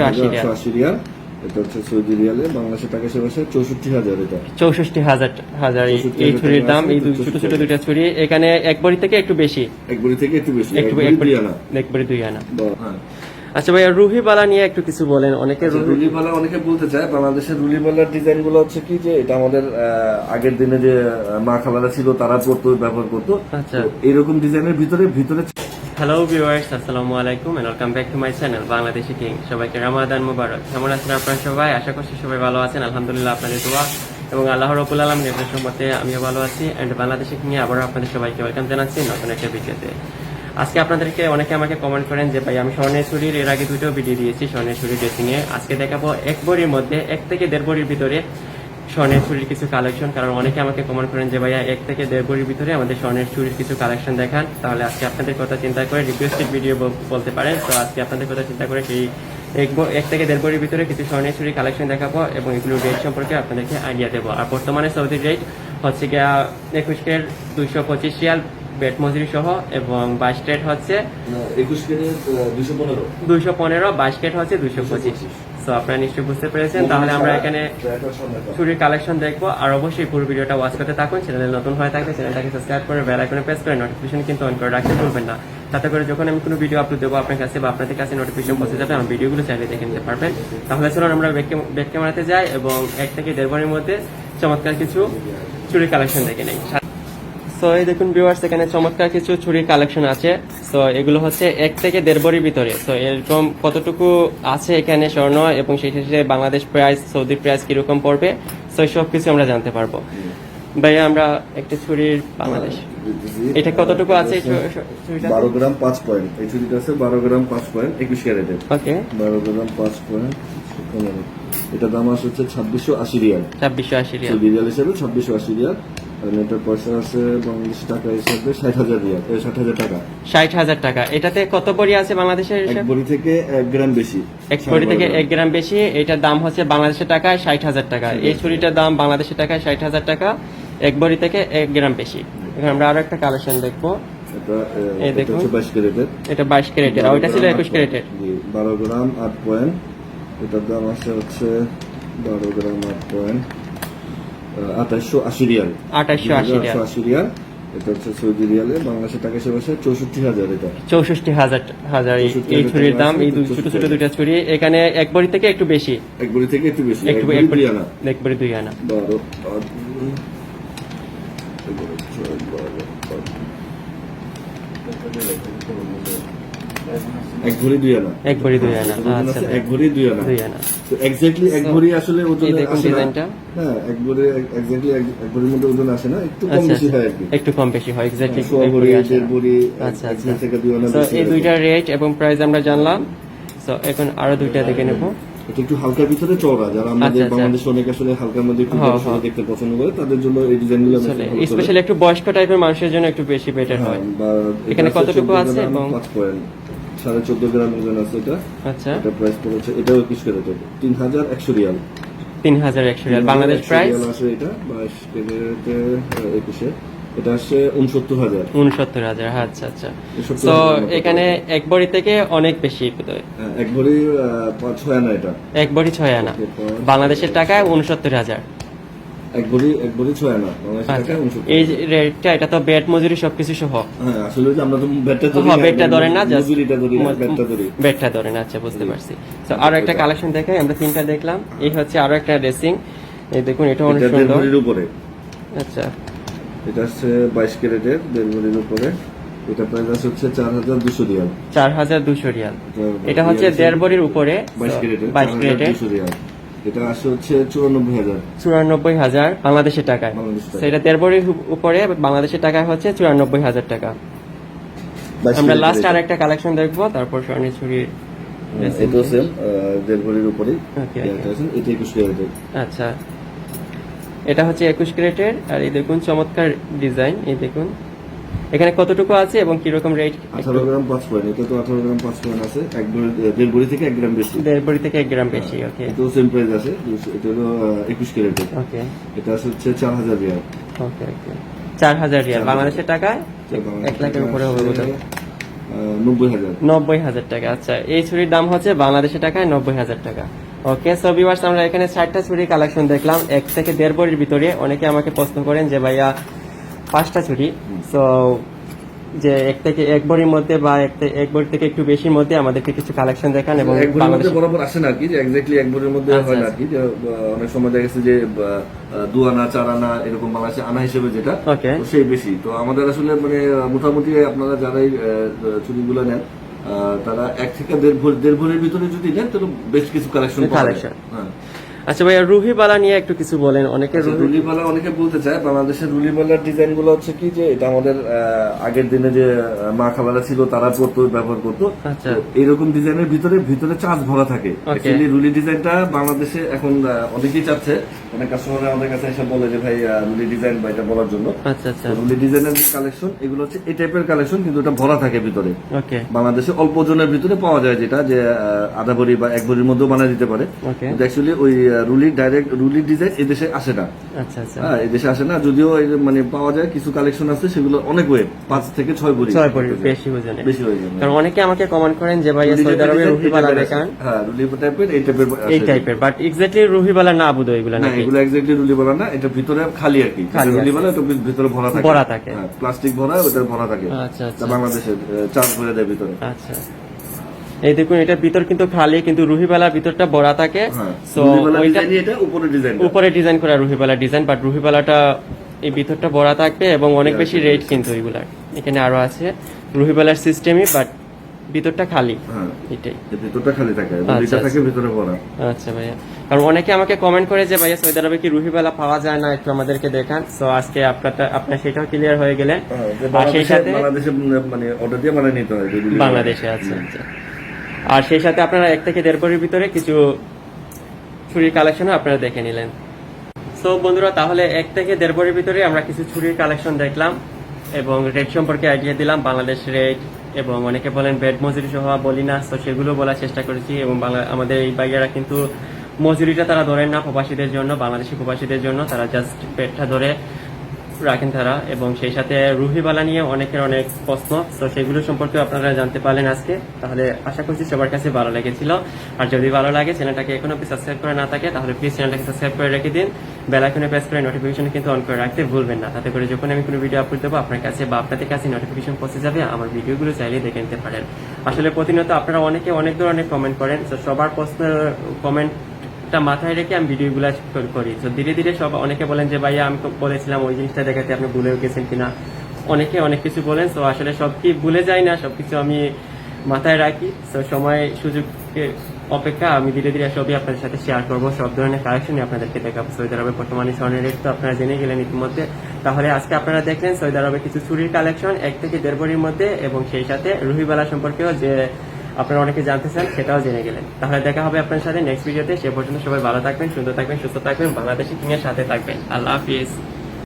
আঠাশশো আশি রিয়াল। এটা হচ্ছে সৌদি রিয়ালে বাংলাদেশের টাকা সে বসে চৌষট্টি হাজার এটা। চৌষট্টি হাজার হাজার এই- 64 এই হাজার ছুরির দাম এই ছোট ছোট 64 দুইটা ছুরি এখানে এক বড়ি থেকে একটু বেশি। এক বড়ি থেকে একটু বেশি একটু এক বড়ি আনা এক বড়ি দুই আনা হ্যাঁ। আচ্ছা ভাইয়া রুহি বালা নিয়ে একটু কিছু বলেন। অনেকে আচ্ছা, রুহি রুলিবালা অনেকে বলতে চায় বাংলাদেশের রুলিবালার ডিজাইনগুলো হচ্ছে কি যে এটা আমাদের আগের দিনে যে মা খালারা ছিল তারা পড়তো ব্যবহার করতো। আচ্ছা। এইরকম ডিজাইনের ভিতরে ভিতরে হ্যালো ভিউয়ার্স আসসালামু আলাইকুম and welcome back to my channel Bangladeshi king সবাইকে রামাদান মুবারক কেমন আছেন আপনারা সবাই? আশা করছি সবাই ভালো আছেন। আলহামদুলিল্লাহ, আপনাদের দোয়া এবং আল্লাহ রবুল আলম নির্দেশের মতে আমিও ভালো আছি। এন্ড বাংলাদেশি কিং এ আবারও আপনাদের সবাইকে ওয়েলকাম জানাচ্ছি নতুন একটা ভিডিওতে। আজকে আপনাদেরকে অনেকে আমাকে কমেন্ট করেন যে, ভাই, আমি স্বর্ণের চুরির এর আগে দুটো ভিডিও দিয়েছি, স্বর্ণের চুরির ড্রেসিং এ। আজকে দেখাবো এক বড়ির মধ্যে, এক থেকে দেড় বড়ির ভিতরে স্বর্ণের চুরির কিছু কালেকশন কারণ অনেকে আমাকে কমেন্ট করেন যে ভাইয়া এক থেকে দেড় বড়ির ভিতরে আমাদের স্বর্ণের চুরির কিছু কালেকশন দেখান। তাহলে আজকে আপনাদের কথা চিন্তা করে রিকোয়েস্টেড ভিডিও বলতে পারেন। তো আজকে আপনাদের কথা চিন্তা করে সেই এক থেকে দেড় বড়ির ভিতরে কিছু স্বর্ণের চুরির কালেকশন দেখাবো এবং এগুলোর রেট সম্পর্কে আপনাদেরকে আইডিয়া দেবো। আর বর্তমানে সৌদি রেট হচ্ছে গিয়া একুশ কের দুইশো পঁচিশ রিয়াল বেট মজুরি সহ এবং বাইশ কেট হচ্ছে দুশো পনেরো। দুইশো পনেরো বাইশ কেট হচ্ছে দুইশো পঁচিশ। তো আপনারা নিশ্চয়ই বুঝতে পেরেছেন। তাহলে আমরা এখানে চুরির কালেকশন দেখব। আর অবশ্যই পুরো ভিডিওটা ওয়াচ করতে থাকুন। চ্যানেলে নতুন হয়ে থাকলে চ্যানেলটাকে সাবস্ক্রাইব করে বেল আইকনে প্রেস করে নোটিফিকেশন কিন্তু অন করে রাখতে ভুলবেন না। তাতে করে যখন আমি কোনো ভিডিও আপলোড দেবো আপনার কাছে বা আপনাদের কাছে নোটিফিকেশন পৌঁছে যাবে, আমার ভিডিওগুলো চাইলে দেখে নিতে পারবেন। তাহলে চলুন আমরা ব্যাক ক্যামেরাতে যাই এবং এক থেকে দেড় মধ্যে চমৎকার কিছু চুরির কালেকশন দেখে নেই। সো এই দেখুন ভিউয়ার্স এখানে চমৎকার কিছু ছুরির কালেকশন আছে। সো এগুলো হচ্ছে এক থেকে দেড় বড়ির ভিতরে। সো এরকম কতটুকু আছে এখানে স্বর্ণ এবং সেই ক্ষেত্রে বাংলাদেশ প্রাইস সৌদি প্রাইস কীরকম পড়বে? সো সব কিছু আমরা জানতে পারব। ভাইয়া আমরা একটা ছুরির বাংলাদেশ। এটা কতটুকু আছে বারো গ্রাম পাঁচ পয়েন্ট। এই ছুরিটা আছে বারো গ্রাম পাঁচ পয়েন্ট একুশ ক্যারেটের ওকে। বারো গ্রাম পাঁচ পয়েন্ট এটা দাম হচ্ছে ছাব্বিশশো আশি রিয়াল। ছাব্বিশশো আশি রিয়াল। রিয়াল হিসাবে ছাব্বিশশো আশি রিয়াল। এটার পয়সা আছে বাংলাদেশ টাকা হিসাবে ষাট হাজার রিয়াল ষাট হাজার টাকা। ষাট হাজার টাকা। এটাতে কত বড়ি আছে বাংলাদেশের এক বড়ি থেকে এক গ্রাম বেশি। এক বড়ি থেকে এক গ্রাম বেশি এটার দাম হচ্ছে বাংলাদেশের টাকায় ষাট হাজার টাকা। এই ছুরিটার দাম বাংলাদেশের টাকায় ষাট হাজার টাকা এক বড়ি থেকে এক গ্রাম বেশি। এখন আমরা আরও একটা কালেকশন দেখব। এটা বাইশ ক্যারেটের। আর ওইটা ছিল একুশ ক্যারেটের। বারো গ্রাম আট পয়েন্ট। এটার দাম আছে হচ্ছে বারো গ্রাম আট পয়েন্ট। আঠাশশো আশি রিয়াল। আঠাশশো আশি রিয়াল। আঠাশশো আশি রিয়াল। এটা হচ্ছে সৌদি রিয়ালে বাংলাদেশের টাকা সে বসে চৌষট্টি হাজার এটা। চৌষট্টি হাজার হাজার এই- 64 এই হাজার ছুরির দাম এই ছোট ছোট দুইটা ছুরি। এখানে এক বড়ি থেকে একটু বেশি। এক বড়ি থেকে একটু বেশি একটু এক বড়ি আনা এক বড়ি দুই আনা বারো আট দুই, এগারো, ছয়, বারো, আট। এক ভরি দুই আনা। এক দুই আনা আচ্ছা। এক ভরি দুই আনা। দুই আনা। তো এক্স্যাক্টলি এক ভরি আসলে ওজন আসে না। হ্যাঁ এক ভরি এক্স্যাক্টলি এক ভরির মধ্যে ওজন আসে না একটু কম আচ্ছা বেশি আচ্ছা। হয় একটু কম বেশি হয় এক্স্যাক্টলি সোয়া ভরি দেড় ভরি আচ্ছা আচ্ছা। ভরি থেকে দুই আনা তো এই দুইটা রেট এবং প্রাইস আমরা জানলাম। তো এখন আরও দুইটা দেখে নেব। এটা একটু হালকার ভিতরে চওড়া যারা আমাদের আচ্ছা, আচ্ছা। বাংলাদেশে অনেক আসলে হালকার মধ্যে একটু। দেখতে পছন্দ করে তাদের জন্য এই ডিজাইনগুলো। স্পেশালি একটু বয়স্ক টাইপের মানুষের জন্য একটু বেশি বেটার হ্যাঁ, হয়। এখানে কতটুকু আছে এবং- সাড়ে চোদ্দ গ্রাম ওজন আছে এটা। আচ্ছা। এটা প্রাইস পড়েছে এটাও একুশ ক্যারেট তিন হাজার একশো রিয়াল। তিন হাজার একশো রিয়াল। বাংলাদেশ প্রাইস এটা বাইশ ক্যারেটে একুশে। এটা আসছে উনসত্তর হাজার। উনসত্তর হাজার আচ্ছা আচ্ছা। তো এখানে এক বড়ি থেকে অনেক বেশি। হ্যাঁ, এক পাঁচ ছয় আনা এটা। এক বড়ি ছয় আনা। বাংলাদেশের টাকায় উনসত্তর হাজার। এক এক ছয় আচ্ছা। এই রেটটা এটা তো বেড মজুরি সবকিছু সহ। হ্যাঁ আসলে আমরা তো ব্যাটটা ধরি হ্যাঁ বেডটা ধরেন না মজুরিটা ধরি ব্যাটটা ধরি। বেডটা ধরেন আচ্ছা বুঝতে পারছি। তো আরও একটা কালেকশন দেখাই আমরা তিনটা দেখলাম। এই হচ্ছে আরও একটা ড্রেসিং এই দেখুন এটা অনেক দেড় সুন্দর। ভরির উপরে। আচ্ছা। এটা হচ্ছে ক্যারেটের দেড় উপরে। এটা প্রাইস আছে হচ্ছে রিয়াল। এটা হচ্ছে দেড় বড়ির উপরে। ক্যারেটের ক্যারেটের। রিয়াল। এটা আসে হচ্ছে চুরানব্বই হাজার। চুরানব্বই হাজার বাংলাদেশের টাকায়। সেটা দেড় বড়ির উপরে বাংলাদেশের টাকায় হচ্ছে চুরানব্বই হাজার টাকা। আমরা লাস্ট আর একটা কালেকশন দেখব তারপর স্বর্ণের ছুরির হ্যাঁ, এটাও সেম দেড় ভরির উপরেই এটা এটা একুশ ক্যারেটের। আচ্ছা। এটা হচ্ছে একুশ ক্যারেটের আর এই দেখুন চমৎকার ডিজাইন এই দেখুন। এখানে কতটুকু আছে এবং কীরকম রেট আঠারো গ্রাম পাঁচ পয়েন্ট এটা তো আঠারো গ্রাম পাঁচ পয়েন্ট আছে এক দেড় ভরি থেকে এক গ্রাম বেশি। দেড় বড়ি থেকে এক গ্রাম বেশি ওকে এটাও সেম প্রাইস আছে এটা হলো একুশ ক্যারেটের ওকে এটা আছে হচ্ছে চার হাজার রিয়াল। ওকে ওকে চার হাজার রিয়াল। বাংলাদেশের টাকায় বাংলাদেশের এক লাখের উপরে হবে হাজার। নব্বই হাজার টাকা আচ্ছা। এই ছুরির দাম হচ্ছে বাংলাদেশের টাকায় নব্বই হাজার টাকা। ওকে সো ভিউয়ার্স আমরা এখানে ষাটটা ছুরি কালেকশন দেখলাম। এক থেকে দেড় বড়ির ভিতরে অনেকে আমাকে প্রশ্ন করেন যে ভাইয়া পাঁচটা ছুরি সো যে এক থেকে এক বড়ির মধ্যে বা এক বড়ি থেকে একটু বেশির মধ্যে আমাদেরকে কিছু কালেকশন দেখান এবং এক বাংলাদেশ মধ্যে বরাবর আসে না আর কি? যে এক্স্যাক্টলি এক ভরির মধ্যে আচ্ছা, হয় না আর আচ্ছা। কি? যে অনেক সময় দেখা গেছে যে দু আনা চার আনা এরকম বাংলাদেশে আনা হিসেবে যেটা সেই বেশি। তো আমাদের আসলে মানে মোটামুটি আপনারা যারাই চুরিগুলো নেন তারা এক থেকে দেড় ভরি দেড় ভরির ভিতরে যদি নেন তাহলে বেশ কিছু কালেকশন Collection। আচ্ছা ভাইয়া রুহি বালা নিয়ে একটু কিছু বলেন। অনেকে রুহি রুলিবালা অনেকে বলতে চায় বাংলাদেশের রুলিবালার ডিজাইনগুলো হচ্ছে কি যে এটা আমাদের আগের দিনে যে মা খাবারা ছিল তারা করতো ব্যবহার করতো। আচ্ছা। এরকম ডিজাইনের ভিতরে ভিতরে চার্জ ভরা থাকে. রুলি ডিজাইনটা বাংলাদেশে এখন অনেকেই চাচ্ছে। অনেক কাস্টমার আমাদের কাছে এসে বলে যে ভাই রুলি ডিজাইন বা এটা বলার জন্য। আচ্ছা আচ্ছা। রুলি ডিজাইনের যে কালেকশন এগুলো হচ্ছে এই টাইপের কালেকশন কিন্তু এটা ভরা থাকে ভিতরে। বাংলাদেশে অল্প জনের ভিতরে পাওয়া যায় যেটা যে আধা ভরি বা এক ভরির মধ্যেও বানিয়ে দিতে পারে। অ্যাকচুয়ালি ওই রুলি ডাইরেক্ট রুলি ডিজাইন এদেশে আসে না। আচ্ছা আচ্ছা। হ্যাঁ এদেশে আসে না যদিও মানে পাওয়া যায় কিছু কালেকশন আছে সেগুলো অনেক ওয়েট পাঁচ থেকে ছয় ভরি ছয় বড়ি বেশি ওজনে বেশি হয়ে যাবে কারণ অনেকে আমাকে কমেন্ট করেন যে ভাইয়া সৌদি আরবে রুহি বালা দেখান। হ্যাঁ রুলি টাইপের এই টাইপের এই টাইপের বাট এক্স্যাক্টলি রুহি বালা না বুধ এগুলো না এগুলো এক্স্যাক্টলি রুলি বলা না এটা ভিতরে খালি আর কি। খালি রুলি। বলা এটা ভিতরে ভরা থাকে। ভরা থাকে। হ্যাঁ প্লাস্টিক ভরা ওটা ভরা থাকে। আচ্ছা আচ্ছা। বাংলাদেশে চার্জ ভরে দেয় ভিতরে। আচ্ছা। এই দেখুন এটা ভিতর কিন্তু খালি কিন্তু রুহিবালার ভিতরটা বড়া থাকে। হ্যাঁ সো ওইটা ডিজাইন এটা উপরে ডিজাইন উপরে ডিজাইন করা রুহিবালা ডিজাইন বাট রুহিবালাটা এই ভিতরটা বড়া থাকবে এবং অনেক বেশি রেট কিন্তু এগুলার এখানে আরও আছে। রুহিবালার সিস্টেমই বাট ভিতরটা খালি। হ্যাঁ এটাই। ভিতরটা খালি থাকে আচ্ছা, রুলিটা থাকে আচ্ছা। ভিতরে ভরা আচ্ছা ভাইয়া। কারণ অনেকে আমাকে কমেন্ট করে যে ভাইয়া সৌদি আরবে কি রুহিবালা পাওয়া যায় না? একটু আমাদেরকে দেখান। সো আজকে আপনারটা আপনার সেটাও ক্লিয়ার হয়ে গেলেন হ্যাঁ, আর সেই বাংলাদেশে সাথে বাংলাদেশে মানে অর্ডার দিয়ে বানিয়ে নিতে হয়। বাংলাদেশে আছে আচ্ছা। আর সেই সাথে আপনারা এক থেকে দেড় বড়ির ভিতরে কিছু ছুরির কালেকশনও আপনারা দেখে নিলেন। সো বন্ধুরা, তাহলে এক থেকে দেড় বড়ির ভিতরে আমরা কিছু ছুরির কালেকশন দেখলাম এবং রেট সম্পর্কে আইডিয়া দিলাম। বাংলাদেশ রেট এবং অনেকে বলেন বেড মজুরি সহ, বলি না। তো সেগুলো বলার চেষ্টা করেছি এবং বাংলা, আমাদের এই বাইয়ারা কিন্তু মজুরিটা তারা ধরেন না প্রবাসীদের জন্য, বাংলাদেশি প্রবাসীদের জন্য। তারা জাস্ট পেটটা ধরে রাখেন তারা এবং সেই সাথে রুহিবালা নিয়ে অনেকের অনেক প্রশ্ন। তো সেগুলো সম্পর্কে আপনারা জানতে পারলেন আজকে। তাহলে আশা করছি সবার কাছে ভালো লেগেছিল। আর যদি ভালো লাগে চ্যানেলটাকে এখনও সাবস্ক্রাইব করে না থাকে, তাহলে প্লিজ চ্যানেলটাকে সাবস্ক্রাইব করে রেখে দিন। বেল আইকনে প্রেস করে নোটিফিকেশন কিন্তু অন করে রাখতে ভুলবেন না। তাতে করে যখন আমি কোনো ভিডিও আপলোড দেবো, আপনার কাছে বা আপনাদের কাছে নোটিফিকেশন পৌঁছে যাবে, আমার ভিডিওগুলো চাইলে দেখে নিতে পারেন। আসলে প্রতিনিয়ত আপনারা অনেকে অনেক ধরনের কমেন্ট করেন। সবার প্রশ্নের কমেন্ট টা মাথায় রেখে আমি ভিডিওগুলো করি। তো ধীরে ধীরে সব অনেকে বলেন যে, ভাইয়া, আমি বলেছিলাম ওই জিনিসটা দেখাতে আপনি ভুলেও গেছেন কিনা? অনেকে অনেক কিছু বলেন, তো আসলে সব কি ভুলে যাই না সবকিছু আমি মাথায় রাখি। তো সময়, সুযোগকে অপেক্ষা আমি ধীরে ধীরে সবই আপনাদের সাথে শেয়ার করব। সব ধরনের কালেকশনই আপনাদেরকে দেখাবো। সৌদি আরবে বর্তমানে স্বর্ণের তো আপনারা জেনে গেলেন ইতিমধ্যে। তাহলে আজকে আপনারা দেখলেন সৌদি আরবে কিছু চুরির কালেকশন এক থেকে দেড় বড়ির মধ্যে এবং সেই সাথে রুহিবালা সম্পর্কেও যে আপনারা অনেকে জানতে চান, সেটাও জেনে গেলেন। তাহলে দেখা হবে আপনার সাথে নেক্সট ভিডিওতে সে পর্যন্ত সবাই ভালো থাকবেন, সুন্দর থাকবেন, সুস্থ থাকবেন, বাংলাদেশি কিংয়ের সাথে থাকবেন। আল্লাহ হাফিজ।